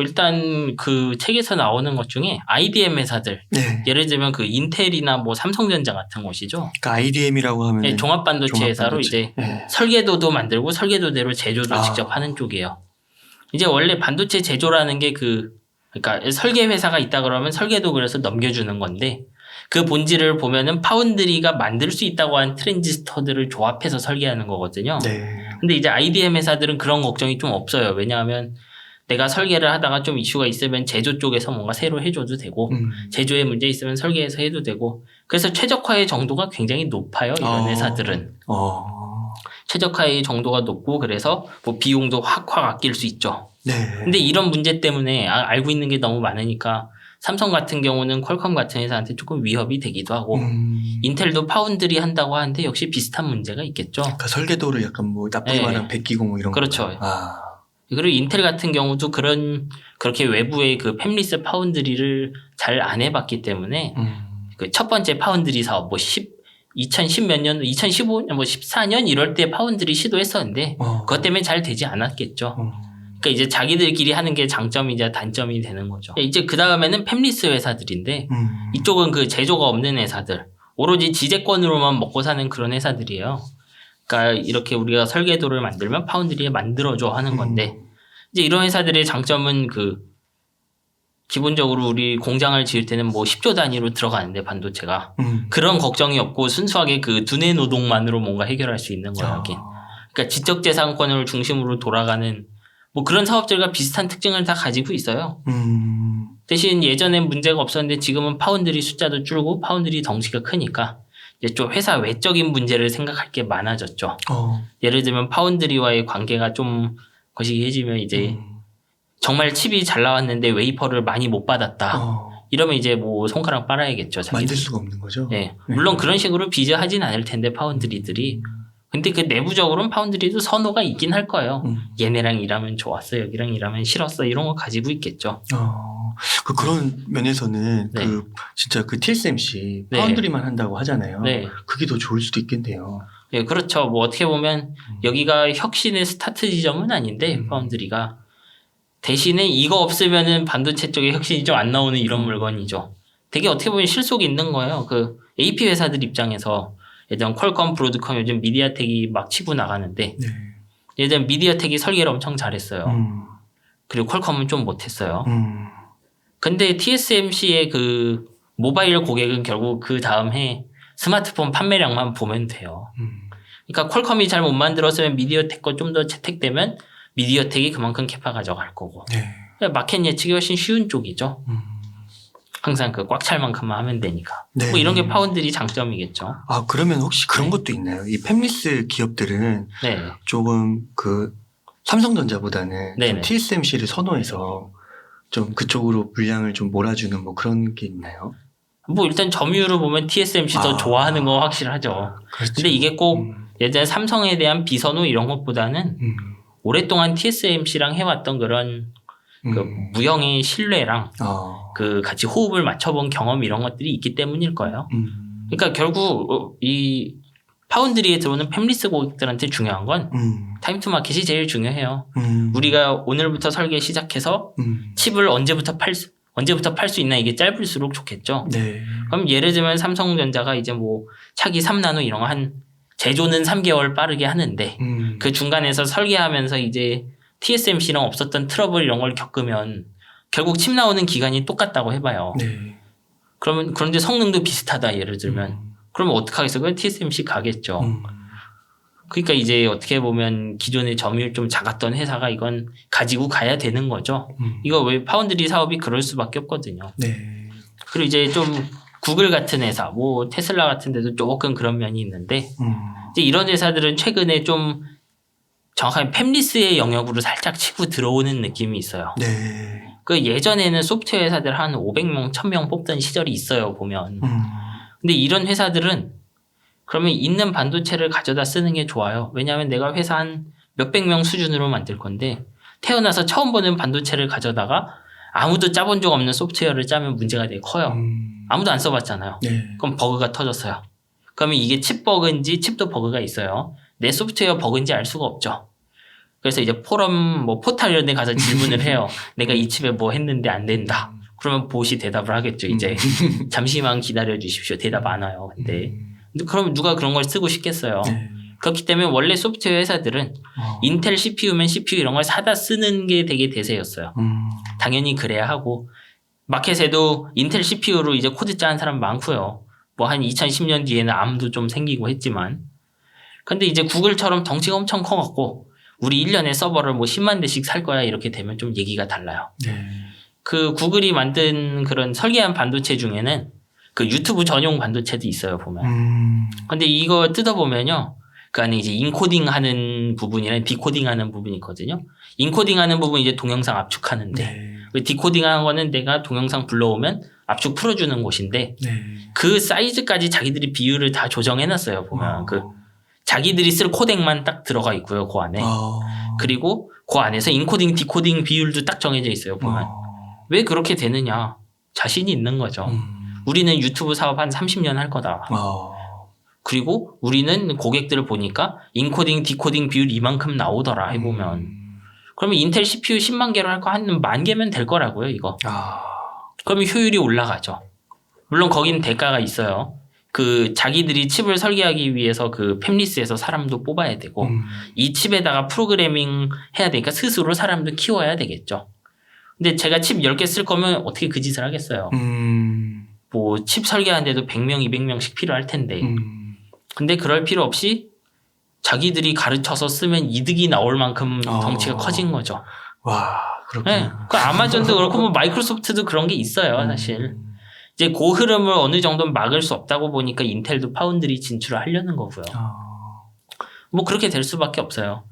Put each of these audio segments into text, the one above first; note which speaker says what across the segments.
Speaker 1: 일단 그 책에서 나오는 것 중에 IDM 회사들
Speaker 2: 네.
Speaker 1: 예를 들면 그 인텔이나 뭐 삼성전자 같은 곳이죠.
Speaker 2: 그러니까 IDM이라고 하면
Speaker 1: 네, 종합반도체 회사로 이제
Speaker 2: 네.
Speaker 1: 설계도도 만들고 설계도대로 제조도
Speaker 2: 아.
Speaker 1: 직접 하는 쪽이에요. 이제 원래 반도체 제조라는 게 그 그러니까 설계 회사가 있다 그러면 설계도 그래서 넘겨주는 건데 그 본질을 보면은 파운드리가 만들 수 있다고 한 트랜지스터들을 조합해서 설계하는 거거든요.
Speaker 2: 네.
Speaker 1: 근데 이제 IDM 회사들은 그런 걱정이 좀 없어요. 왜냐하면 내가 설계를 하다가 좀 이슈가 있으면 제조 쪽에서 뭔가 새로 해줘도 되고
Speaker 2: 음.
Speaker 1: 제조에 문제 있으면 설계해서 해도 되고 그래서 최적화의 정도가 굉장히 높아요. 이런
Speaker 2: 어.
Speaker 1: 회사들은.
Speaker 2: 어.
Speaker 1: 최적화의 정도가 높고 그래서 뭐 비용도 확확 아낄 수 있죠.
Speaker 2: 네.
Speaker 1: 근데 이런 문제 때문에 아- 알고 있는 게 너무 많으니까 삼성 같은 경우는 퀄컴 같은 회사한테 조금 위협이 되기도 하고
Speaker 2: 음.
Speaker 1: 인텔도 파운드리 한다고 하는데 역시 비슷한 문제가 있겠죠.
Speaker 2: 그러니까 설계도를 약간 뭐 나쁘게
Speaker 1: 네.
Speaker 2: 말하면 베끼고 뭐 이런
Speaker 1: 그렇죠.
Speaker 2: 아.
Speaker 1: 그리고 인텔 같은 경우도 그런 그렇게 외부의 그 팹리스 파운드리를 잘 안 해봤기 때문에
Speaker 2: 음.
Speaker 1: 그첫 번째 파운드리 사업 뭐 10, 2010 몇 년, 2015년 뭐 14년 이럴 때 파운드리 시도했었는데
Speaker 2: 어.
Speaker 1: 그것 때문에 잘 되지 않았겠죠.
Speaker 2: 어.
Speaker 1: 그러니까 이제 자기들끼리 하는 게 장점이자 단점이 되는 거죠. 이제 그 다음에는 팹리스 회사들인데
Speaker 2: 음.
Speaker 1: 이쪽은 그 제조가 없는 회사들, 오로지 지재권으로만 먹고 사는 그런 회사들이에요. 그러니까 이렇게 우리가 설계도를 만들면 파운드리에 만들어줘 하는 건데
Speaker 2: 음.
Speaker 1: 이제 이런 회사들의 장점은 그 기본적으로 우리 공장을 지을 때는 뭐 10조 단위로 들어가는데 반도체가
Speaker 2: 음.
Speaker 1: 그런 걱정이 없고 순수하게 그 두뇌 노동만으로 뭔가 해결할 수 있는. 여기.
Speaker 2: 아.
Speaker 1: 그러니까 지적재산권을 중심으로 돌아가는 뭐 그런 사업들과 비슷한 특징을 다 가지고 있어요.
Speaker 2: 음.
Speaker 1: 대신 예전엔 문제가 없었는데 지금은 파운드리 숫자도 줄고 파운드리 덩치가 크니까 이제 좀 회사 외적인 문제를 생각할 게 많아졌죠.
Speaker 2: 어.
Speaker 1: 예를 들면 파운드리와의 관계가 좀 거시기해지면 이제
Speaker 2: 음.
Speaker 1: 정말 칩이 잘 나왔는데 웨이퍼를 많이 못 받았다.
Speaker 2: 어.
Speaker 1: 이러면 이제 뭐 손가락 빨아야겠죠. 자기들.
Speaker 2: 만들 수가 없는 거죠.
Speaker 1: 예. 물론 그런 식으로 비즈하진 않을 텐데 파운드리들이. 근데 그 내부적으로는 파운드리도 선호가 있긴 할 거예요.
Speaker 2: 음.
Speaker 1: 얘네랑 일하면 좋았어, 여기랑 일하면 싫었어 이런 거 가지고 있겠죠.
Speaker 2: 어. 그 그런 면에서는
Speaker 1: 네.
Speaker 2: 그 진짜 그 TSMC
Speaker 1: 네.
Speaker 2: 파운드리만 한다고 하잖아요.
Speaker 1: 네.
Speaker 2: 그게 더 좋을 수도 있겠네요.
Speaker 1: 예, 그렇죠. 뭐 어떻게 보면 여기가 혁신의 스타트 지점은 아닌데
Speaker 2: 음.
Speaker 1: 파운드리가 대신에 이거 없으면은 반도체 쪽에 혁신이 좀 안 나오는 이런
Speaker 2: 음.
Speaker 1: 물건이죠. 되게 어떻게 보면 실속이 있는 거예요. 그 AP 회사들 입장에서 예전 퀄컴, 브로드컴 요즘 미디어텍이 막 치고 나가는데
Speaker 2: 네.
Speaker 1: 예전 미디어텍이 설계를 엄청 잘했어요.
Speaker 2: 음.
Speaker 1: 그리고 퀄컴은 좀 못했어요.
Speaker 2: 음.
Speaker 1: 근데 TSMC의 그 모바일 고객은 결국 그 다음 해 스마트폰 판매량만 보면 돼요.
Speaker 2: 음.
Speaker 1: 그러니까 퀄컴이 잘 못 만들었으면 미디어텍 거 좀 더 채택되면 미디어텍이 그만큼 캐파 가져갈 거고.
Speaker 2: 네.
Speaker 1: 그러니까 마켓 예측이 훨씬 쉬운 쪽이죠.
Speaker 2: 음.
Speaker 1: 항상 그 꽉 찰 만큼만 하면 되니까.
Speaker 2: 네.
Speaker 1: 뭐 이런 게 파운드리 장점이겠죠.
Speaker 2: 아 그러면 혹시 그런
Speaker 1: 네.
Speaker 2: 것도 있나요? 이 팹리스 기업들은
Speaker 1: 네.
Speaker 2: 조금 그 삼성전자보다는. 좀 TSMC를 선호해서 좀 그쪽으로 물량을 좀 몰아주는 뭐 그런 게 있나요?
Speaker 1: 뭐 일단 점유율을 보면 TSMC 더
Speaker 2: 아.
Speaker 1: 좋아하는 거 확실하죠.
Speaker 2: 그렇죠.
Speaker 1: 근데 이게 꼭
Speaker 2: 음.
Speaker 1: 예전에 삼성에 대한 비선호 이런 것보다는
Speaker 2: 음.
Speaker 1: 오랫동안 TSMC랑 해왔던 그런 그
Speaker 2: 음.
Speaker 1: 무형의 신뢰랑
Speaker 2: 어.
Speaker 1: 그 같이 호흡을 맞춰본 경험 이런 것들이 있기 때문일 거예요.
Speaker 2: 음.
Speaker 1: 그러니까 결국 어, 이 파운드리에 들어오는 팹리스 고객들한테 중요한 건
Speaker 2: 음.
Speaker 1: 타임 투 마켓이 제일 중요해요.
Speaker 2: 음.
Speaker 1: 우리가 오늘부터 설계 시작해서
Speaker 2: 음.
Speaker 1: 칩을 언제부터 팔 수, 언제부터 팔 수 있나 이게 짧을수록 좋겠죠.
Speaker 2: 네.
Speaker 1: 그럼 예를 들면 삼성전자가 이제 뭐 차기 3나노 이런 거한 제조는 3개월 빠르게 하는데
Speaker 2: 음.
Speaker 1: 그 중간에서 설계하면서 이제 TSMC랑 없었던 트러블 이런 걸 겪으면 결국 칩 나오는 기간이 똑같다고 해봐요.
Speaker 2: 네.
Speaker 1: 그러면 그런데 성능도 비슷하다 예를 들면
Speaker 2: 음.
Speaker 1: 그러면 어떡하겠어? 그건 TSMC 가겠죠.
Speaker 2: 음.
Speaker 1: 그러니까 이제 어떻게 보면 기존의 점유율 좀 작았던 회사가 이건 가지고 가야 되는 거죠.
Speaker 2: 음.
Speaker 1: 이거 왜 파운드리 사업이 그럴 수밖에 없거든요.
Speaker 2: 네.
Speaker 1: 그리고 이제 좀 구글 같은 회사, 뭐 테슬라 같은 데도 조금 그런 면이 있는데
Speaker 2: 음.
Speaker 1: 이제 이런 회사들은 최근에 좀 정확하게 팹리스의 영역으로 살짝 치고 들어오는 느낌이 있어요.
Speaker 2: 네.
Speaker 1: 그 예전에는 소프트웨어 회사들 한 500명, 1000명 뽑던 시절이 있어요, 보면.
Speaker 2: 음.
Speaker 1: 근데 이런 회사들은 그러면 있는 반도체를 가져다 쓰는 게 좋아요. 왜냐하면 내가 회사 한 몇백 명 수준으로 만들 건데 태어나서 처음 보는 반도체를 가져다가 아무도 짜본 적 없는 소프트웨어를 짜면 문제가 되게 커요.
Speaker 2: 음.
Speaker 1: 아무도 안 써봤잖아요.
Speaker 2: 네.
Speaker 1: 그럼 버그가 터졌어요. 그러면 이게 칩 버그인지 칩도 버그가 있어요. 내 소프트웨어 버그인지 알 수가 없죠. 그래서 이제 포럼 뭐 포탈 이런 데 가서 질문을 해요. 내가 이 칩에 뭐 했는데 안 된다. 그러면 보시 대답을 하겠죠. 이제 잠시만 기다려 주십시오. 대답 안 와요. 근데 근데 그럼 누가 그런 걸 쓰고 싶겠어요.
Speaker 2: 네.
Speaker 1: 그렇기 때문에 원래 소프트웨어 회사들은
Speaker 2: 어.
Speaker 1: 인텔 CPU면 CPU 이런 걸 사다 쓰는 게 되게 대세였어요.
Speaker 2: 음.
Speaker 1: 당연히 그래야 하고 마켓에도 인텔 CPU로 이제 코드 짜는 사람 많고요. 뭐 한 2010년 뒤에는 암도 좀 생기고 했지만 근데 이제 구글처럼 덩치가 엄청 커갖고 우리 1년에 서버를 뭐 10만 대씩 살 거야 이렇게 되면 좀 얘기가 달라요.
Speaker 2: 네.
Speaker 1: 그 구글이 만든 그런 설계한 반도체 중에는 그 유튜브 전용 반도체도 있어요 보면.
Speaker 2: 음.
Speaker 1: 근데 이거 뜯어보면요. 그 안에 이제 인코딩 하는 부분이랑 디코딩 하는 부분이 있거든요. 인코딩 하는 부분 이제 동영상 압축하는데,
Speaker 2: 네.
Speaker 1: 그 디코딩 하는 거는 내가 동영상 불러오면 압축 풀어주는 곳인데,
Speaker 2: 네.
Speaker 1: 그 사이즈까지 자기들이 비율을 다 조정해놨어요. 보면.
Speaker 2: 어.
Speaker 1: 그, 자기들이 쓸 코덱만 딱 들어가 있고요. 그 안에.
Speaker 2: 어.
Speaker 1: 그리고 그 안에서 인코딩, 디코딩 비율도 딱 정해져 있어요. 보면.
Speaker 2: 어.
Speaker 1: 왜 그렇게 되느냐? 자신이 있는 거죠.
Speaker 2: 음.
Speaker 1: 우리는 유튜브 사업 한 30년 할 거다.
Speaker 2: 어.
Speaker 1: 그리고 우리는 고객들을 보니까 인코딩, 디코딩 비율 이만큼 나오더라 해보면.
Speaker 2: 음.
Speaker 1: 그러면 인텔 CPU 10만 개로 할 거 한 만 개면 될 거라고요, 이거.
Speaker 2: 아.
Speaker 1: 그러면 효율이 올라가죠. 물론 거긴 대가가 있어요. 그 자기들이 칩을 설계하기 위해서 그 팹리스에서 사람도 뽑아야 되고
Speaker 2: 음.
Speaker 1: 이 칩에다가 프로그래밍 해야 되니까 스스로 사람도 키워야 되겠죠. 근데 제가 칩 10개 쓸 거면 어떻게 그 짓을 하겠어요.
Speaker 2: 음.
Speaker 1: 뭐칩 설계하는데도 100명, 200명씩 필요할 텐데.
Speaker 2: 음.
Speaker 1: 근데 그럴 필요 없이 자기들이 가르쳐서 쓰면 이득이 나올 만큼
Speaker 2: 어.
Speaker 1: 덩치가 커진 거죠.
Speaker 2: 와, 그렇구나.
Speaker 1: 네. 그 아마존도 그렇고 뭐 마이크로소프트도 그런 게 있어요, 사실.
Speaker 2: 음.
Speaker 1: 이제 그 흐름을 어느 정도 막을 수 없다고 보니까 인텔도 파운드리 진출을 하려는 거고요.
Speaker 2: 아.
Speaker 1: 뭐 그렇게 될 수밖에 없어요.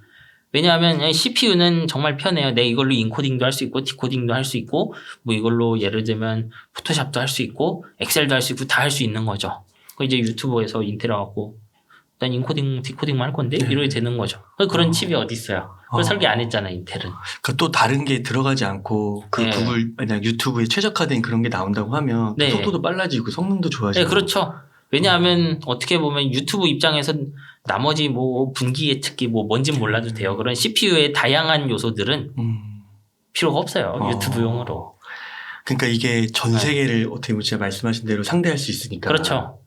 Speaker 1: 왜냐하면 CPU는 정말 편해요. 내 이걸로 인코딩도 할 수 있고 디코딩도 할 수 있고 뭐 이걸로 예를 들면 포토샵도 할 수 있고 엑셀도 할 수 있고 다 할 수 있는 거죠. 그 이제 유튜브에서 인텔 와갖고 난 인코딩 디코딩만 할 건데
Speaker 2: 네.
Speaker 1: 이렇게 되는 거죠. 그런
Speaker 2: 어.
Speaker 1: 칩이 어디 있어요? 그걸
Speaker 2: 어.
Speaker 1: 설계 안 했잖아 인텔은.
Speaker 2: 그러니까 또 다른 게 들어가지 않고 그
Speaker 1: 네.
Speaker 2: 구글 아니 유튜브에 최적화된 그런 게 나온다고 하면 또
Speaker 1: 네.
Speaker 2: 속도도 빨라지고 성능도 좋아지고.
Speaker 1: 네, 그렇죠. 왜냐하면 어 떻게 보면 유튜브 입장에서 나머지 뭐 분기 예측기 뭐 뭔진 몰라도 돼요. 그런 CPU의 다양한 요소들은
Speaker 2: 음.
Speaker 1: 필요가 없어요.
Speaker 2: 어.
Speaker 1: 유튜브용으로.
Speaker 2: 그러니까 이게 전 세계를 어떻게 보면 진짜 말씀하신 대로 상대할 수 있으니까.
Speaker 1: 네. 그렇죠.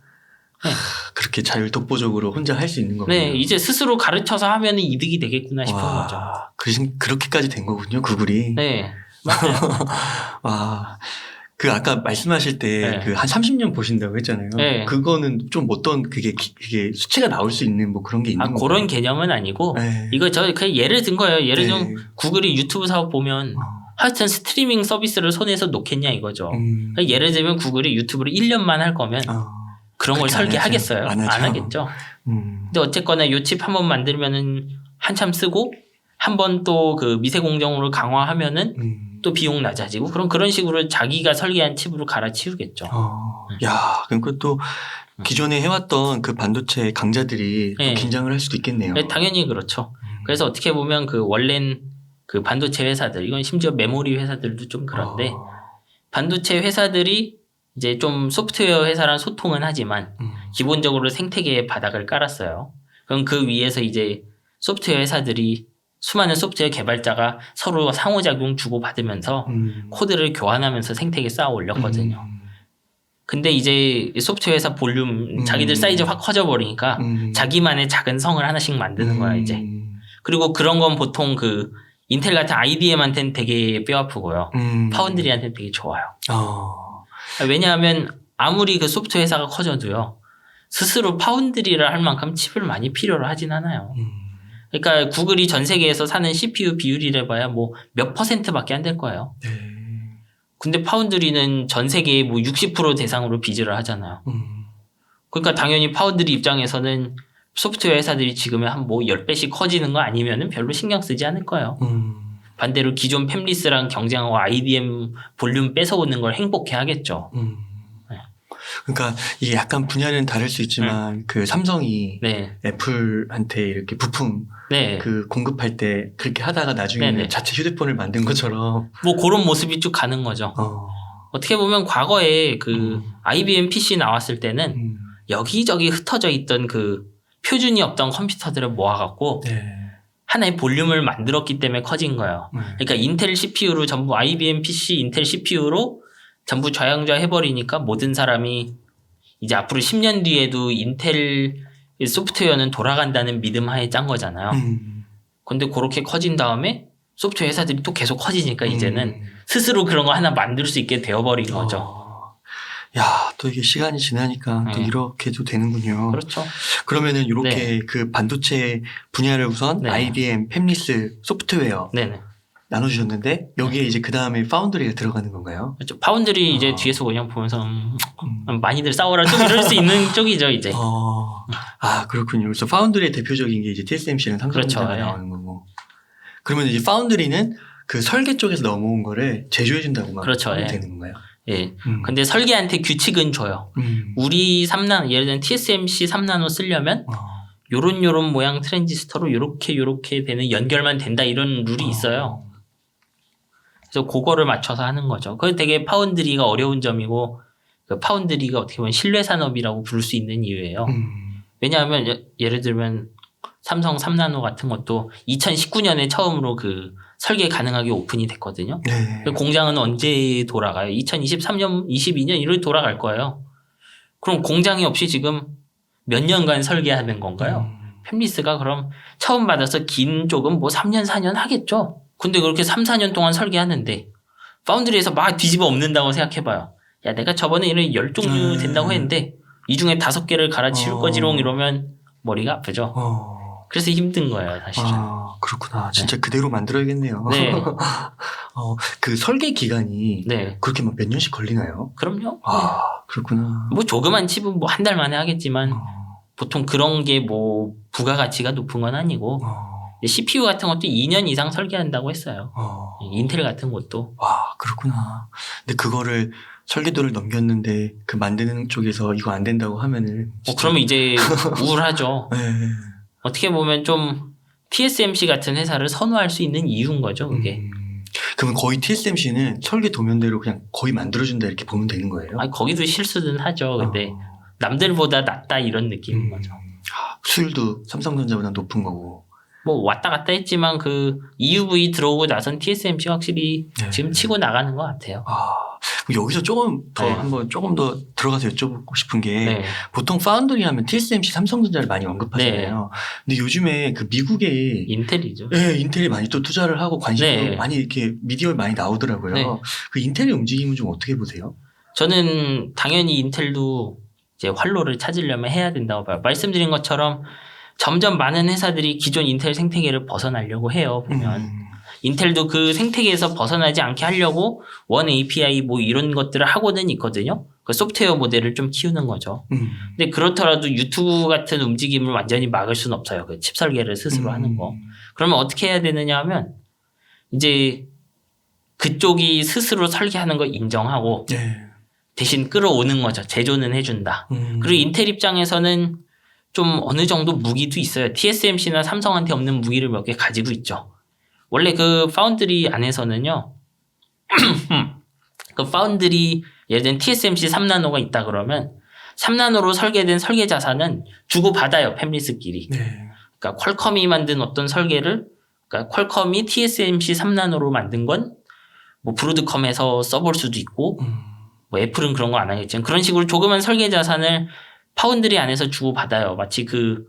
Speaker 2: 그렇게 자율 독보적으로 혼자 할 수 있는 거군요.
Speaker 1: 네, 이제 스스로 가르쳐서 하면 이득이 되겠구나 싶은
Speaker 2: 와,
Speaker 1: 거죠.
Speaker 2: 그, 그렇게까지 된 거군요, 구글이.
Speaker 1: 네, 맞아요.
Speaker 2: 와. 그 아까 말씀하실 때
Speaker 1: 네.
Speaker 2: 그한 30년 보신다고 했잖아요.
Speaker 1: 네.
Speaker 2: 그거는 좀 어떤 그게 기- 그게 수치가 나올 수 있는 뭐 그런 게 있는
Speaker 1: 아,
Speaker 2: 건가요?
Speaker 1: 그런 개념은 아니고
Speaker 2: 네.
Speaker 1: 이거 저 그냥 예를 든 거예요. 예를
Speaker 2: 네.
Speaker 1: 들면 구글이 유튜브 사업 보면
Speaker 2: 어.
Speaker 1: 하여튼 스트리밍 서비스를 손에서 놓겠냐 이거죠.
Speaker 2: 음.
Speaker 1: 그러니까 예를 들면 구글이 유튜브를 1년만 할 거면
Speaker 2: 어.
Speaker 1: 그런
Speaker 2: 걸안
Speaker 1: 설계하겠어요?
Speaker 2: 안 하죠.
Speaker 1: 하겠죠.
Speaker 2: 음.
Speaker 1: 근데 어쨌거나 요 칩 한 번 만들면은 한참 쓰고 한 번 또 그 미세 공정으로 강화하면은
Speaker 2: 음.
Speaker 1: 또 비용 낮아지고 그럼 그런 식으로 자기가 설계한 칩으로 갈아치우겠죠.
Speaker 2: 어. 야, 그러니까 또 기존에 해왔던 그 반도체 강자들이
Speaker 1: 네.
Speaker 2: 또 긴장을 할 수도 있겠네요.
Speaker 1: 네, 당연히 그렇죠.
Speaker 2: 음.
Speaker 1: 그래서 어떻게 보면 그 원래는 그 반도체 회사들 이건 심지어 메모리 회사들도 좀 그런데
Speaker 2: 어.
Speaker 1: 반도체 회사들이 이제 좀 소프트웨어 회사랑 소통은 하지만
Speaker 2: 음.
Speaker 1: 기본적으로 생태계의 바닥을 깔았어요. 그럼 그 위에서 이제 소프트웨어 회사들이 수많은 소프트웨어 개발자가 서로 상호작용 주고받으면서
Speaker 2: 음.
Speaker 1: 코드를 교환하면서 생태계 쌓아 올렸거든요.
Speaker 2: 음.
Speaker 1: 근데 이제 소프트웨어 회사 볼륨
Speaker 2: 음.
Speaker 1: 자기들 사이즈 확 커져 버리니까
Speaker 2: 음.
Speaker 1: 자기만의 작은 성을 하나씩 만드는 거야 이제.
Speaker 2: 음.
Speaker 1: 그리고 그런 건 보통 그 인텔 같은 IDM한테는 되게 뼈 아프고요.
Speaker 2: 음.
Speaker 1: 파운드리한테는 되게 좋아요.
Speaker 2: 어.
Speaker 1: 왜냐하면 아무리 그 소프트웨어 회사가 커져도요. 스스로 파운드리를 할 만큼 칩을 많이 필요로 하진 않아요.
Speaker 2: 음.
Speaker 1: 그러니까 구글이 전 세계에서 사는 CPU 비율이래 봐야 뭐 몇 퍼센트밖에 안 될 거예요.
Speaker 2: 네.
Speaker 1: 근데 파운드리는 전 세계의 뭐 60% 대상으로 비즈를 하잖아요.
Speaker 2: 음.
Speaker 1: 그러니까 당연히 파운드리 입장에서는 소프트웨어 회사들이 지금의 한 뭐 10배씩 커지는 거 아니면은 별로 신경 쓰지 않을 거예요.
Speaker 2: 음.
Speaker 1: 반대로 기존 팹리스랑 경쟁하고 IDM 볼륨 뺏어오는 걸 행복해 하겠죠.
Speaker 2: 음.
Speaker 1: 네.
Speaker 2: 그러니까 이게 약간 분야는 다를 수 있지만 그 삼성이
Speaker 1: 네.
Speaker 2: 애플한테 이렇게 부품
Speaker 1: 네.
Speaker 2: 그 공급할 때 그렇게 하다가 나중에는
Speaker 1: 네네.
Speaker 2: 자체 휴대폰을 만든 것처럼
Speaker 1: 뭐 그런 모습이 쭉 가는 거죠.
Speaker 2: 어.
Speaker 1: 어떻게 보면 과거에 그
Speaker 2: 음.
Speaker 1: IBM PC 나왔을 때는
Speaker 2: 음.
Speaker 1: 여기저기 흩어져 있던 그 표준이 없던 컴퓨터들을 모아갖고
Speaker 2: 네.
Speaker 1: 하나의 볼륨을 만들었기 때문에 커진 거예요.
Speaker 2: 네.
Speaker 1: 그러니까 인텔 CPU로 전부 IBM PC 인텔 CPU로 전부 좌양좌 해버리니까 모든 사람이 이제 앞으로 10년 뒤에도 인텔 소프트웨어는 돌아간다는 믿음 하에 짠 거잖아요.
Speaker 2: 음.
Speaker 1: 근데 그렇게 커진 다음에 소프트웨어 회사들이 또 계속 커지니까 이제는
Speaker 2: 음.
Speaker 1: 스스로 그런 거 하나 만들 수 있게 되어버린 거죠.
Speaker 2: 어. 야, 또 이게 시간이 지나니까 또
Speaker 1: 네.
Speaker 2: 이렇게도 되는군요.
Speaker 1: 그렇죠.
Speaker 2: 그러면은 이렇게 그 반도체 분야를 우선
Speaker 1: 네.
Speaker 2: IBM, 팸리스 소프트웨어
Speaker 1: 네네.
Speaker 2: 나눠주셨는데 여기에 이제 그 다음에 파운드리가 들어가는 건가요?
Speaker 1: 그렇죠. 파운드리 이제
Speaker 2: 어.
Speaker 1: 뒤에서 그냥 보면서 음,
Speaker 2: 음.
Speaker 1: 많이들 싸워라 좀 이럴 수 있는 쪽이죠 이제.
Speaker 2: 어, 아 그렇군요. 그래서 파운드리의 대표적인 게 이제 TSMC는 삼성전자가
Speaker 1: 그렇죠, 예.
Speaker 2: 나오는 거고. 그러면 이제 파운드리는 그 설계 쪽에서 넘어온 거를 제조해준다고만
Speaker 1: 그렇죠,
Speaker 2: 하면
Speaker 1: 예.
Speaker 2: 되는 건가요?
Speaker 1: 예.
Speaker 2: 음.
Speaker 1: 근데 설계한테 규칙은 줘요.
Speaker 2: 음.
Speaker 1: 우리 3나노 예를 들면 TSMC 3나노 쓰려면
Speaker 2: 어.
Speaker 1: 요런 요런 모양 트랜지스터로 요렇게 요렇게 되는 연결만 된다 이런 룰이 있어요. 그래서 그거를 맞춰서 하는 거죠. 그게 되게 파운드리가 어려운 점이고 그 파운드리가 어떻게 보면 신뢰 산업이라고 부를 수 있는 이유예요.
Speaker 2: 음.
Speaker 1: 왜냐하면 예- 예를 들면 삼성 3나노 같은 것도 2019년에 처음으로 그 설계 가능하게 오픈이 됐거든요.
Speaker 2: 네.
Speaker 1: 그 공장은 언제 돌아가요? 2023년, 22년 이렇게 돌아갈 거예요. 그럼 공장이 없이 지금 몇 년간 설계하는 건가요?
Speaker 2: 음.
Speaker 1: 팹리스가 그럼 처음 받아서 긴 쪽은 뭐 3년, 4년 하겠죠? 근데 그렇게 3, 4년 동안 설계하는데 파운드리에서 막 뒤집어 엎는다고 생각해봐요. 야, 내가 저번에 이런 열 종류
Speaker 2: 음.
Speaker 1: 된다고 했는데 이 중에 다섯 개를 갈아치울
Speaker 2: 어.
Speaker 1: 거지롱 이러면 머리가 아프죠.
Speaker 2: 어.
Speaker 1: 그래서 힘든 거예요, 사실은.
Speaker 2: 아 그렇구나. 진짜 그대로 만들어야겠네요.
Speaker 1: 네.
Speaker 2: 어, 그 설계 기간이
Speaker 1: 네.
Speaker 2: 그렇게 막 몇 년씩 걸리나요?
Speaker 1: 그럼요.
Speaker 2: 아 그렇구나.
Speaker 1: 뭐 조그만 칩은 뭐 한 달 만에 하겠지만
Speaker 2: 어.
Speaker 1: 보통 그런 게 뭐 부가가치가 높은 건 아니고
Speaker 2: 어.
Speaker 1: CPU 같은 것도 2년 이상 설계한다고 했어요.
Speaker 2: 어.
Speaker 1: 인텔 같은 것도.
Speaker 2: 와, 그렇구나. 근데 그거를 설계도를 넘겼는데 그 만드는 쪽에서 이거 안 된다고 하면은.
Speaker 1: 어,
Speaker 2: 진짜-
Speaker 1: 그러면 이제 우울하죠.
Speaker 2: 네.
Speaker 1: 어떻게 보면 좀 TSMC 같은 회사를 선호할 수 있는 이유인 거죠, 그게.
Speaker 2: 음, 그러면 거의 TSMC는 설계 도면대로 그냥 거의 만들어준다 이렇게 보면 되는 거예요?
Speaker 1: 아니, 거기도 실수는 하죠. 근데
Speaker 2: 어.
Speaker 1: 남들보다 낫다 이런 느낌인
Speaker 2: 음.
Speaker 1: 거죠.
Speaker 2: 아, 수율도 삼성전자보다 높은 거고.
Speaker 1: 뭐 왔다 갔다 했지만 그 EUV 들어오고 나선 TSMC 확실히
Speaker 2: 네.
Speaker 1: 지금 치고 나가는 것 같아요.
Speaker 2: 아, 여기서 조금 더
Speaker 1: 네.
Speaker 2: 한번 조금 더 들어가서 여쭤보고 싶은 게
Speaker 1: 네.
Speaker 2: 보통 파운드리 하면 TSMC, 삼성전자를 많이 언급하잖아요. 근데 요즘에 그 미국에
Speaker 1: 인텔이죠.
Speaker 2: 예, 인텔이 많이 또 투자를 하고 관심도
Speaker 1: 네.
Speaker 2: 많이 이렇게 미디어에 많이 나오더라고요.
Speaker 1: 네.
Speaker 2: 그 인텔의 움직임은 좀 어떻게 보세요?
Speaker 1: 저는 당연히 인텔도 이제 활로를 찾으려면 해야 된다고 봐요. 말씀드린 것처럼 점점 많은 회사들이 기존 인텔 생태계를 벗어나려고 해요. 보면
Speaker 2: 음,
Speaker 1: 인텔도 그 생태계에서 벗어나지 않게 하려고 원 API 뭐 이런 것들을 하고는 있거든요. 그 소프트웨어 모델을 좀 키우는 거죠.
Speaker 2: 음.
Speaker 1: 근데 그렇더라도 유튜브 같은 움직임을 완전히 막을 수는 없어요. 그 칩 설계를 스스로
Speaker 2: 음.
Speaker 1: 하는 거. 그러면 어떻게 해야 되느냐 하면 이제 그쪽이 스스로 설계하는 거 인정하고
Speaker 2: 네.
Speaker 1: 대신 끌어오는 거죠. 제조는 해준다.
Speaker 2: 음.
Speaker 1: 그리고 인텔 입장에서는 좀 어느 정도 무기도 있어요. TSMC나 삼성한테 없는 무기를 몇 개 가지고 있죠. 원래 그 파운드리 안에서는요. 그 파운드리 예를 들면 TSMC 3나노가 있다 그러면 3나노로 설계된 설계 자산은 주고 받아요. 팹리스끼리.
Speaker 2: 네.
Speaker 1: 그러니까 퀄컴이 만든 어떤 설계를 그러니까 퀄컴이 TSMC 3나노로 만든 건 뭐 브로드컴에서 써볼 수도 있고
Speaker 2: 음.
Speaker 1: 뭐 애플은 그런 거 안 하겠지만 그런 식으로 조그만 설계 자산을 파운드리 안에서 주고 받아요. 마치 그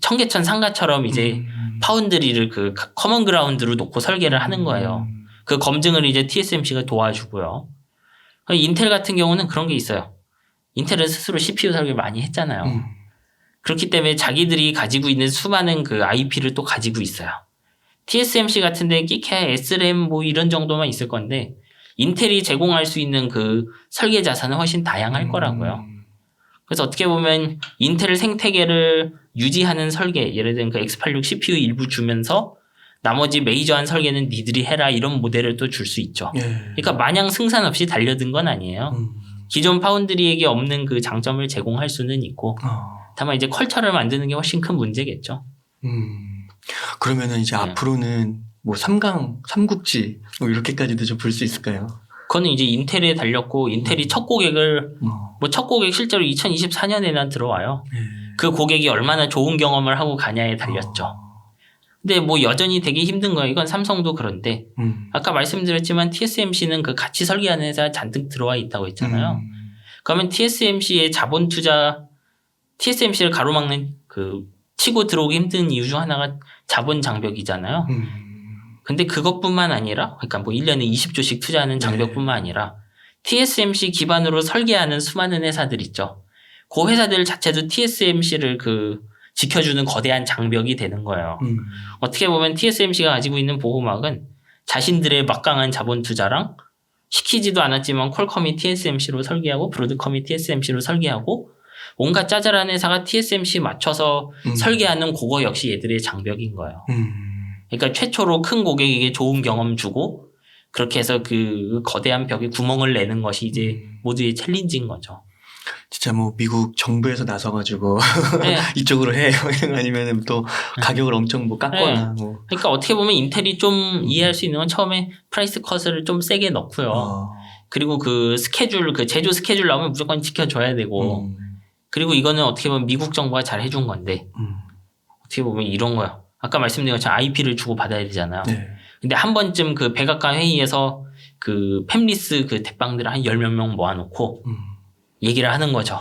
Speaker 1: 청계천 상가처럼 이제
Speaker 2: 음.
Speaker 1: 파운드리를 그 커먼 그라운드로 놓고 설계를 하는 거예요.
Speaker 2: 음.
Speaker 1: 그 검증을 이제 TSMC가 도와주고요. 그 인텔 같은 경우는 그런 게 있어요. 인텔은 스스로 CPU 설계 많이 했잖아요.
Speaker 2: 음.
Speaker 1: 그렇기 때문에 자기들이 가지고 있는 수많은 그 IP를 또 가지고 있어요. TSMC 같은 데 끼케야 SRAM 뭐 이런 정도만 있을 건데 인텔이 제공할 수 있는 그 설계 자산은 훨씬 다양할 거라고요.
Speaker 2: 음.
Speaker 1: 그래서 어떻게 보면 인텔 생태계를 유지하는 설계, 예를 들면 그 X86 CPU 일부 주면서 나머지 메이저한 설계는 니들이 해라 이런 모델을 또 줄 수 있죠.
Speaker 2: 예.
Speaker 1: 그러니까 마냥 승산 없이 달려든 건 아니에요.
Speaker 2: 음.
Speaker 1: 기존 파운드리에게 없는 그 장점을 제공할 수는 있고
Speaker 2: 어.
Speaker 1: 다만 이제 컬처를 만드는 게 훨씬 큰 문제겠죠.
Speaker 2: 음. 그러면은 이제
Speaker 1: 네.
Speaker 2: 앞으로는 뭐 삼강, 삼국지 뭐 이렇게까지도 좀 볼 수 있을까요?
Speaker 1: 그거는 이제 인텔에 달렸고 인텔이 첫 고객을
Speaker 2: 어.
Speaker 1: 뭐첫 고객 실제로 2024년에나 들어와요.
Speaker 2: 예.
Speaker 1: 그 고객이 얼마나 좋은 경험을 하고 가냐에 달렸죠.
Speaker 2: 어.
Speaker 1: 근데 뭐 여전히 되게 힘든 거예요. 이건 삼성도 그런데
Speaker 2: 음.
Speaker 1: 아까 말씀드렸지만 TSMC는 그 같이 설계하는 회사가 잔뜩 들어와 있다고 했잖아요.
Speaker 2: 음.
Speaker 1: 그러면 TSMC의 자본 투자, TSMC를 가로막는 그 치고 들어오기 힘든 이유 중 하나가 자본 장벽이잖아요.
Speaker 2: 음.
Speaker 1: 근데 그것뿐만 아니라, 그러니까 뭐 1년에 20조씩 투자하는 장벽뿐만 아니라 TSMC 기반으로 설계하는 수많은 회사들 있죠. 그 회사들 자체도 TSMC를 그 지켜주는 거대한 장벽이 되는 거예요.
Speaker 2: 음.
Speaker 1: 어떻게 보면 TSMC가 가지고 있는 보호막은 자신들의 막강한 자본 투자랑 시키지도 않았지만 퀄컴이 TSMC로 설계하고 브로드컴이 TSMC로 설계하고 온갖 짜잘한 회사가 TSMC 맞춰서
Speaker 2: 음.
Speaker 1: 설계하는 그거 역시 얘들의 장벽인 거예요.
Speaker 2: 음.
Speaker 1: 그러니까 최초로 큰 고객에게 좋은 경험 주고 그렇게 해서 그 거대한 벽에 구멍을 내는 것이 이제
Speaker 2: 음.
Speaker 1: 모두의 챌린지인 거죠.
Speaker 2: 진짜 뭐 미국 정부에서 나서가지고
Speaker 1: 네.
Speaker 2: 이쪽으로 해 아니면은 또 가격을 엄청 뭐 깎거나 뭐
Speaker 1: 그러니까 어떻게 보면 인텔이 좀 이해할 수 있는 건 처음에 프라이스 컷을 좀 세게 넣고요.
Speaker 2: 어.
Speaker 1: 그리고 그 스케줄, 그 제조 스케줄 나오면 무조건 지켜줘야 되고.
Speaker 2: 음.
Speaker 1: 그리고 이거는 어떻게 보면 미국 정부가 잘 해준 건데,
Speaker 2: 음.
Speaker 1: 어떻게 보면 이런 거야. 아까 말씀드린 것처럼 IP를 주고 받아야 되잖아요.
Speaker 2: 네.
Speaker 1: 근데 한 번쯤 그 백악관 회의에서 그 팹리스 그 대빵들을 한 열 몇 명 모아놓고
Speaker 2: 음.
Speaker 1: 얘기를 하는 거죠.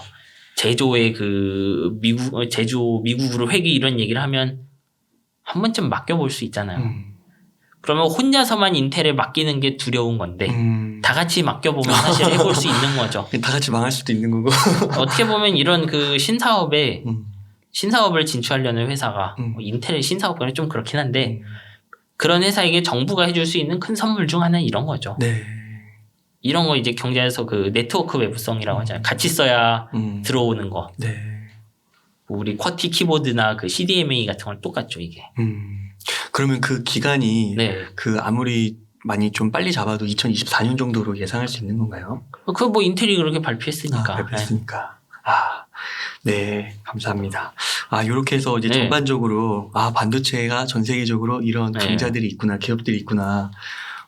Speaker 1: 제조의 그 미국, 어, 제조 미국으로 회기 이런 얘기를 하면 한 번쯤 맡겨볼 수 있잖아요.
Speaker 2: 음.
Speaker 1: 그러면 혼자서만 인텔에 맡기는 게 두려운 건데,
Speaker 2: 음.
Speaker 1: 다 같이 맡겨보면 사실 해볼 수 있는 거죠.
Speaker 2: 다 같이 망할 수도 있는 거고.
Speaker 1: 어떻게 보면 이런 그 신사업에
Speaker 2: 음.
Speaker 1: 신사업을 진출하려는 회사가
Speaker 2: 음.
Speaker 1: 뭐 인텔의 신사업과는 좀 그렇긴 한데 그런 회사에게 정부가 해줄 수 있는 큰 선물 중 하나는 이런 거죠.
Speaker 2: 네.
Speaker 1: 이런 거 이제 경제에서 그 네트워크 외부성이라고 하잖아요. 같이 써야
Speaker 2: 음.
Speaker 1: 들어오는 거.
Speaker 2: 네.
Speaker 1: 뭐 우리 쿼티 키보드나 그 CDMA 같은 건 똑같죠 이게.
Speaker 2: 음. 그러면 그 기간이
Speaker 1: 네.
Speaker 2: 그 아무리 많이 좀 빨리 잡아도 2024년 정도로 예상할 수 있는 건가요?
Speaker 1: 그 뭐 인텔이 그렇게 발표했으니까.
Speaker 2: 아, 발표했으니까. 아, 네, 감사합니다. 아, 요렇게 해서 이제
Speaker 1: 네.
Speaker 2: 전반적으로, 아, 반도체가 전 세계적으로 이런
Speaker 1: 네.
Speaker 2: 강자들이 있구나, 기업들이 있구나, 어,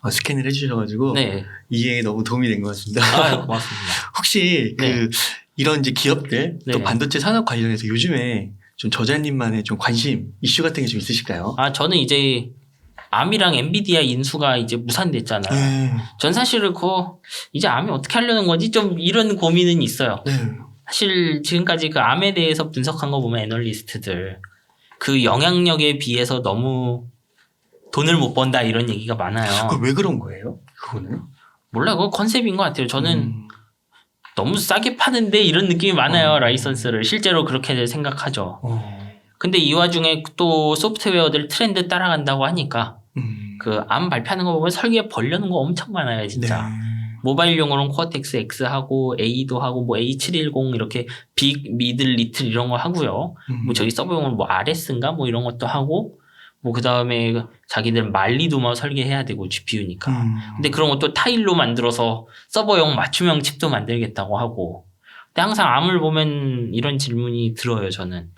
Speaker 2: 스캔을 해주셔가지고,
Speaker 1: 네. 네.
Speaker 2: 이해에 너무 도움이 된 것 같습니다.
Speaker 1: 아, 고맙습니다.
Speaker 2: 혹시
Speaker 1: 네.
Speaker 2: 그, 이런 이제 기업들, 또
Speaker 1: 네.
Speaker 2: 반도체 산업 관련해서 요즘에 좀 저자님만의 좀 관심, 이슈 같은 게 좀 있으실까요?
Speaker 1: 아 저는 이제 암이랑 엔비디아 인수가 이제 무산됐잖아요.
Speaker 2: 네.
Speaker 1: 전 사실은 그 이제 암이 어떻게 하려는 거지 좀 이런 고민은 있어요.
Speaker 2: 네.
Speaker 1: 사실 지금까지 그 암에 대해서 분석한 거 보면 애널리스트들 그 영향력에 비해서 너무 돈을 못 번다 이런 얘기가 많아요.
Speaker 2: 그왜 그런 거예요? 그거는?
Speaker 1: 몰라 그거 컨셉인 것 같아요. 저는
Speaker 2: 음.
Speaker 1: 너무 싸게 파는데 이런 느낌이 많아요.
Speaker 2: 어.
Speaker 1: 라이선스를 실제로 그렇게 생각하죠.
Speaker 2: 어.
Speaker 1: 근데 이 와중에 또 소프트웨어들 트렌드 따라간다고 하니까
Speaker 2: 음.
Speaker 1: 그암 발표하는 거 보면 설계 벌려는 거 엄청 많아요, 진짜.
Speaker 2: 네.
Speaker 1: 모바일용으로는 코어텍스 X 하고 A도 하고 뭐 A710 이렇게 빅, 미들, 리틀 이런 거 하고요.
Speaker 2: 음.
Speaker 1: 뭐 저기 서버용으로 뭐 RS인가 뭐 이런 것도 하고 뭐 그 다음에 자기들 말리도 뭐 설계해야 되고 GPU니까.
Speaker 2: 음.
Speaker 1: 근데 그런 것도 타일로 만들어서 서버용 맞춤형 칩도 만들겠다고 하고. 근데 항상 암을 보면 이런 질문이 들어요, 저는.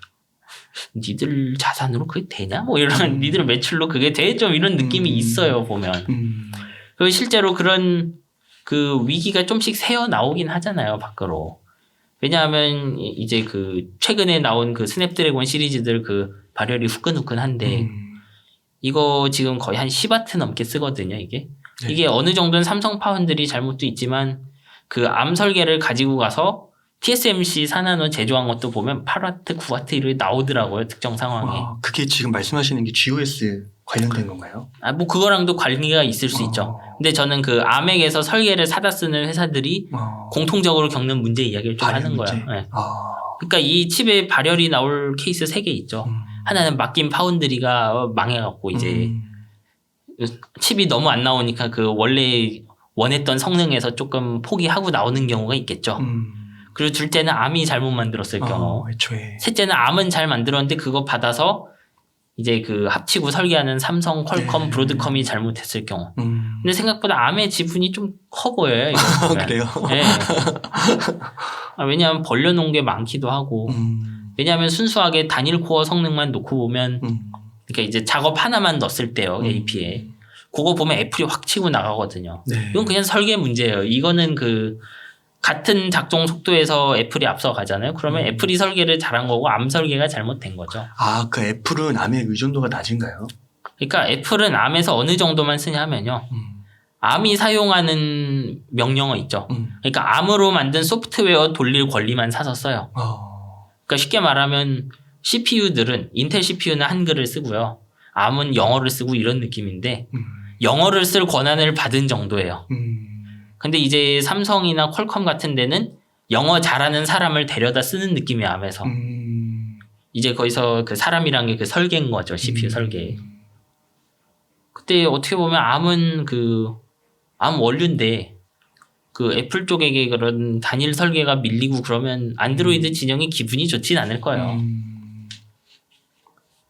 Speaker 1: 니들 자산으로 그게 되냐? 뭐 이런
Speaker 2: 음.
Speaker 1: 니들 매출로 그게 돼? 좀 이런 느낌이
Speaker 2: 음.
Speaker 1: 있어요, 보면.
Speaker 2: 음.
Speaker 1: 그 실제로 그런 그 위기가 좀씩 새어 나오긴 하잖아요 밖으로. 왜냐하면 이- 이제 그 최근에 나온 그 스냅드래곤 시리즈들 그 발열이 후끈후끈한데
Speaker 2: 음.
Speaker 1: 이거 지금 거의 한 10와트 넘게 쓰거든요 이게.
Speaker 2: 네.
Speaker 1: 이게 어느 정도는 삼성 파운드리 잘못도 있지만 그 암 설계를 가지고 가서 TSMC 산나노 제조한 것도 보면 8와트, 9와트 이렇게 나오더라고요 특정 상황에.
Speaker 2: 와, 그게 지금 말씀하시는 게 GOS 관련된 건가요?
Speaker 1: 아 뭐 그거랑도 관계가 있을 수 있죠.
Speaker 2: 어.
Speaker 1: 근데 저는 그 암액에서 설계를 사다 쓰는 회사들이
Speaker 2: 어.
Speaker 1: 공통적으로 겪는 문제 이야기를 좀 하는
Speaker 2: 문제?
Speaker 1: 거야. 예.
Speaker 2: 아.
Speaker 1: 그러니까 이 칩에 발열이 나올 케이스 세개 있죠.
Speaker 2: 음.
Speaker 1: 하나는 맡긴 파운드리가 망해갖고 이제
Speaker 2: 음.
Speaker 1: 칩이 너무 안 나오니까 그 원래 원했던 성능에서 조금 포기하고 나오는 경우가 있겠죠.
Speaker 2: 음.
Speaker 1: 그리고 둘째는 암이 잘못 만들었을 경우.
Speaker 2: 어, 애초에.
Speaker 1: 셋째는 암은 잘 만들었는데 그거 받아서 이제 그 합치고 설계하는 삼성, 퀄컴,
Speaker 2: 네.
Speaker 1: 브로드컴이 잘못했을 경우.
Speaker 2: 음.
Speaker 1: 근데 생각보다 암의 지분이 좀 커 보여요.
Speaker 2: 그래요?
Speaker 1: 네. 아, 왜냐하면 벌려놓은 게 많기도 하고.
Speaker 2: 음.
Speaker 1: 왜냐하면 순수하게 단일 코어 성능만 놓고 보면,
Speaker 2: 음.
Speaker 1: 그러니까 이제 작업 하나만 넣었을 때요,
Speaker 2: 음.
Speaker 1: AP에. 그거 보면 애플이 확 치고 나가거든요.
Speaker 2: 네.
Speaker 1: 이건 그냥 설계 문제예요. 이거는 그, 같은 작동 속도에서 애플이 앞서 가잖아요. 그러면
Speaker 2: 음.
Speaker 1: 애플이 설계를 잘한 거고, 암 설계가 잘못된 거죠.
Speaker 2: 아, 그 애플은 암의 의존도가 낮은가요?
Speaker 1: 그러니까 애플은 암에서 어느 정도만 쓰냐면요.
Speaker 2: 음.
Speaker 1: 암이 사용하는 명령어 있죠.
Speaker 2: 음.
Speaker 1: 그러니까 암으로 만든 소프트웨어 돌릴 권리만 사서 써요.
Speaker 2: 어.
Speaker 1: 그러니까 쉽게 말하면 CPU들은 인텔 CPU는 한글을 쓰고요. 암은 영어를 쓰고 이런 느낌인데
Speaker 2: 음.
Speaker 1: 영어를 쓸 권한을 받은 정도예요.
Speaker 2: 음.
Speaker 1: 근데 이제 삼성이나 퀄컴 같은 데는 영어 잘하는 사람을 데려다 쓰는 느낌이 암에서
Speaker 2: 음.
Speaker 1: 이제 거기서 그 사람이란 게 그 설계인 거죠. CPU
Speaker 2: 음.
Speaker 1: 설계. 그때 어떻게 보면 암은 그 암 원류인데 그 애플 쪽에게 그런 단일 설계가 밀리고 그러면 안드로이드 진영이 기분이 좋진 않을 거예요.
Speaker 2: 음.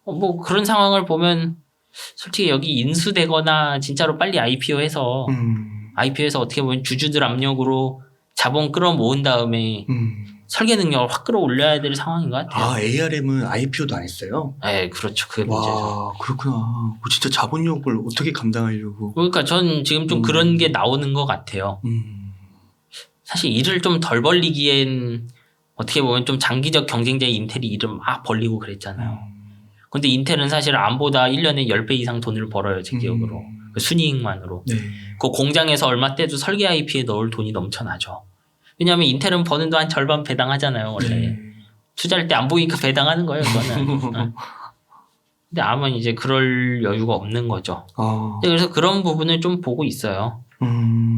Speaker 1: 어, 뭐 그런 상황을 보면 솔직히 여기 인수되거나 진짜로 빨리 IPO해서
Speaker 2: 음.
Speaker 1: IPO해서 어떻게 보면 주주들 압력으로 자본 끌어모은 다음에
Speaker 2: 음.
Speaker 1: 설계 능력을 확 끌어올려야 될 상황인 것 같아요.
Speaker 2: 아 ARM은 IPO도 안 했어요?
Speaker 1: 네, 그렇죠. 그게 문제죠.
Speaker 2: 와 그렇구나. 뭐 진짜 자본력을 어떻게 감당하려고?
Speaker 1: 그러니까 전 지금 좀
Speaker 2: 음.
Speaker 1: 그런 게 나오는 것 같아요.
Speaker 2: 음.
Speaker 1: 사실 일을 좀 덜 벌리기엔 어떻게 보면 좀 장기적 경쟁자의 인텔이 일을 막 벌리고 그랬잖아요. 근데 인텔은 사실 암보다 1년에 10배 이상 돈을 벌어요, 제 기억으로.
Speaker 2: 음.
Speaker 1: 그 순이익만으로.
Speaker 2: 네.
Speaker 1: 그 공장에서 얼마 떼도 설계 IP에 넣을 돈이 넘쳐나죠. 왜냐하면 인텔은 버는 돈 한 절반 배당하잖아요, 원래.
Speaker 2: 네.
Speaker 1: 투자할 때 안 보이니까 배당하는 거예요, 그거는. 어. 근데 암은 이제 그럴 여유가 없는 거죠.
Speaker 2: 어.
Speaker 1: 그래서 그런 부분을 좀 보고 있어요.
Speaker 2: 음.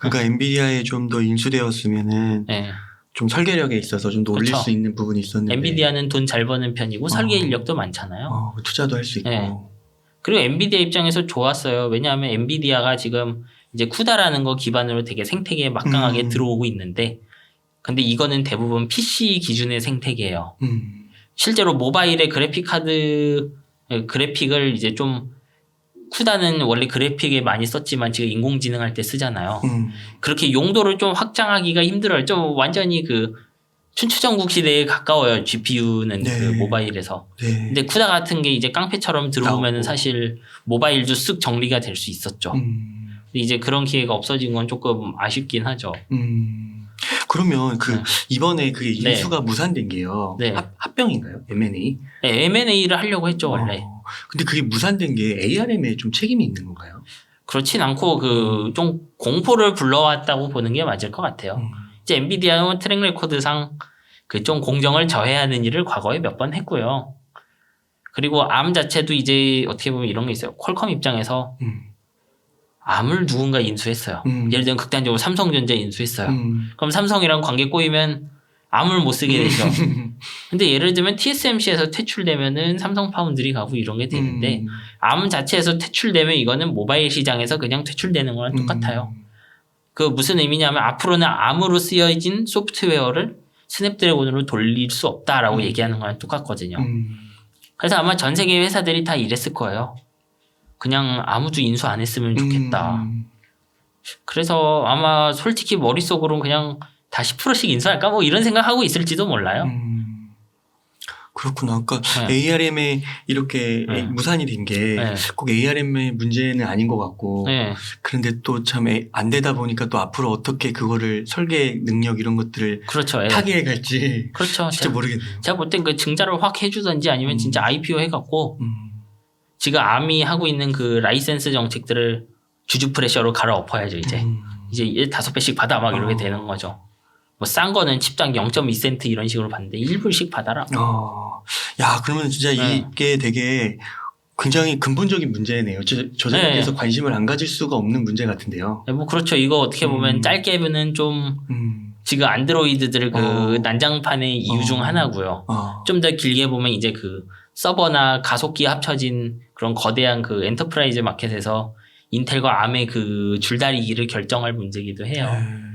Speaker 2: 그러니까 엔비디아에 좀 더 인수되었으면은
Speaker 1: 네.
Speaker 2: 좀 설계력에 있어서 좀 더 올릴
Speaker 1: 그쵸.
Speaker 2: 수 있는 부분이 있었는데.
Speaker 1: 엔비디아는 돈 잘 버는 편이고 설계
Speaker 2: 어.
Speaker 1: 인력도 많잖아요.
Speaker 2: 어, 투자도 할 수 있고.
Speaker 1: 네. 그리고 엔비디아 입장에서 좋았어요. 왜냐하면 엔비디아가 지금 이제 쿠다라는 거 기반으로 되게 생태계에 막강하게
Speaker 2: 음.
Speaker 1: 들어오고 있는데, 근데 이거는 대부분 PC 기준의 생태계예요.
Speaker 2: 음.
Speaker 1: 실제로 모바일의 그래픽 카드 에, 그래픽을 이제 좀 쿠다는 원래 그래픽에 많이 썼지만 지금 인공지능 할 때 쓰잖아요.
Speaker 2: 음.
Speaker 1: 그렇게 용도를 좀 확장하기가 힘들어요. 좀 완전히 그 춘추전국 시대에 가까워요. GPU는
Speaker 2: 네.
Speaker 1: 그 모바일에서.
Speaker 2: 네.
Speaker 1: 근데 쿠다 같은 게 이제 깡패처럼 들어오면. 사실 모바일도 쓱 정리가 될 수 있었죠.
Speaker 2: 음.
Speaker 1: 근데 이제 그런 기회가 없어진 건 조금 아쉽긴 하죠.
Speaker 2: 음. 그러면 그
Speaker 1: 네.
Speaker 2: 이번에
Speaker 1: 네.
Speaker 2: 인수가 무산된 게요.
Speaker 1: 네.
Speaker 2: 합, 합병인가요? M&A?
Speaker 1: 네, M&A를 하려고 했죠 원래.
Speaker 2: 어. 근데 그게 무산된 게 ARM에 좀 책임이 있는 건가요?
Speaker 1: 그렇진 않고 그 좀 공포를 불러왔다고 보는 게 맞을 것 같아요.
Speaker 2: 음.
Speaker 1: 이제 엔비디아는 트랙 레코드상 그 좀 공정을 저해하는 일을 과거에 몇 번 했고요. 그리고 암 자체도 이제 어떻게 보면 이런 게 있어요. 퀄컴 입장에서
Speaker 2: 음.
Speaker 1: 암을 누군가 인수했어요.
Speaker 2: 음.
Speaker 1: 예를 들면 극단적으로 삼성전자 인수했어요.
Speaker 2: 음.
Speaker 1: 그럼 삼성이랑 관계 꼬이면 암을 못 쓰게 되죠. 근데 예를 들면 TSMC에서 퇴출되면은 삼성 파운드리 가고 이런 게 되는데
Speaker 2: 음.
Speaker 1: 암 자체에서 퇴출되면 이거는 모바일 시장에서 그냥 퇴출되는 거랑 똑같아요.
Speaker 2: 음.
Speaker 1: 그 무슨 의미냐면 앞으로는 암으로 쓰여진 소프트웨어를 스냅드래곤으로 돌릴 수 없다라고
Speaker 2: 음.
Speaker 1: 얘기하는 거랑 똑같거든요.
Speaker 2: 음.
Speaker 1: 그래서 아마 전 세계 회사들이 다 이랬을 거예요. 그냥 아무도 인수 안 했으면 좋겠다.
Speaker 2: 음.
Speaker 1: 그래서 아마 솔직히 머릿속으로는 그냥 다 10%씩 인수할까 뭐 이런 생각하고 있을지도 몰라요.
Speaker 2: 음. 그렇구나. 그러니까
Speaker 1: 네.
Speaker 2: ARM에 이렇게
Speaker 1: 네.
Speaker 2: 무산이 된 게꼭
Speaker 1: 네.
Speaker 2: ARM의 문제는 아닌 것 같고
Speaker 1: 네.
Speaker 2: 그런데 또 참 안 되다 보니까 또 앞으로 어떻게 그거를 설계 능력 이런 것들을
Speaker 1: 그렇죠. 예.
Speaker 2: 타개해 갈지
Speaker 1: 그렇죠.
Speaker 2: 진짜
Speaker 1: 제가,
Speaker 2: 모르겠네요.
Speaker 1: 제가 볼 땐 그 증자를 확 해주든지 아니면
Speaker 2: 음.
Speaker 1: 진짜 IPO 해갖고
Speaker 2: 음.
Speaker 1: 지금 암이 하고 있는 그 라이센스 정책들을 주주 프레셔로 갈아엎어야죠 이제.
Speaker 2: 음.
Speaker 1: 이제 1, 5배씩 받아 막 이렇게
Speaker 2: 어.
Speaker 1: 되는 거죠. 뭐 싼 거는 칩당 0.2센트 이런 식으로 받는데 1불씩 받아라.
Speaker 2: 어. 야, 그러면 진짜
Speaker 1: 네.
Speaker 2: 이게 되게 굉장히 근본적인 문제네요. 저, 저자에
Speaker 1: 네.
Speaker 2: 관심을 안 가질 수가 없는 문제 같은데요.
Speaker 1: 뭐 그렇죠. 이거 어떻게 보면
Speaker 2: 음.
Speaker 1: 짧게는 좀
Speaker 2: 음.
Speaker 1: 지금 안드로이드들 그
Speaker 2: 어.
Speaker 1: 난장판의 이유 중
Speaker 2: 어.
Speaker 1: 하나고요.
Speaker 2: 어.
Speaker 1: 좀더 길게 보면 이제 그 서버나 가속기 합쳐진 그런 거대한 그 엔터프라이즈 마켓에서 인텔과 암의 그 줄다리기를 결정할 문제기도 해요.
Speaker 2: 네.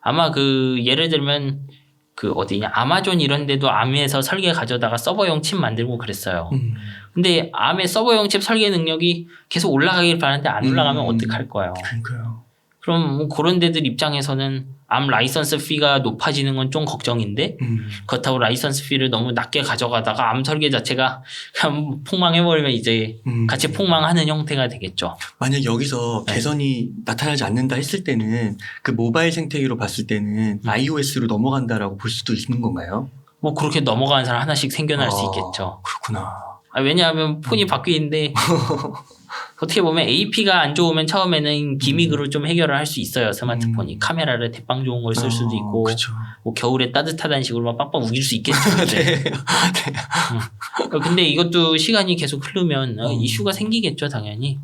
Speaker 1: 아마 그 예를 들면 그 어디냐 아마존 이런 데도 암에서 설계 가져다가 서버용 칩 만들고 그랬어요.
Speaker 2: 음.
Speaker 1: 근데 암의 서버용 칩 설계 능력이 계속 올라가길 바라는데 안 올라가면
Speaker 2: 음.
Speaker 1: 어떡할 거예요.
Speaker 2: 그러니까요.
Speaker 1: 그럼 뭐 그런 데들 입장에서는 암 라이선스 피가 높아지는 건 좀 걱정인데
Speaker 2: 음.
Speaker 1: 그렇다고 라이선스 피를 너무 낮게 가져가다가 암 설계 자체가 그냥 폭망해버리면 이제
Speaker 2: 음.
Speaker 1: 같이 폭망하는 형태가 되겠죠.
Speaker 2: 만약 여기서
Speaker 1: 네.
Speaker 2: 개선이 나타나지 않는다 했을 때는 그 모바일 생태계로 봤을 때는
Speaker 1: 음.
Speaker 2: iOS로 넘어간다라고 볼 수도 있는 건가요?
Speaker 1: 뭐 그렇게 넘어가는 사람 하나씩 생겨날 수
Speaker 2: 아,
Speaker 1: 있겠죠.
Speaker 2: 그렇구나.
Speaker 1: 아, 왜냐하면
Speaker 2: 음.
Speaker 1: 폰이 바뀌는데 어떻게 보면 AP가 안 좋으면 처음에는 기믹으로 좀 해결을 할 수 있어요 스마트폰이
Speaker 2: 음.
Speaker 1: 카메라를 대빵 좋은 걸 쓸 수도
Speaker 2: 어,
Speaker 1: 있고
Speaker 2: 그쵸.
Speaker 1: 뭐 겨울에 따뜻하다는 식으로 막 빡빡 우길 수 있겠죠.
Speaker 2: 네.
Speaker 1: 근데, 어, 근데 이것도 시간이 계속 흐르면 어,
Speaker 2: 음.
Speaker 1: 이슈가 생기겠죠 당연히.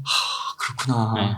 Speaker 2: 그렇구나.
Speaker 1: 네.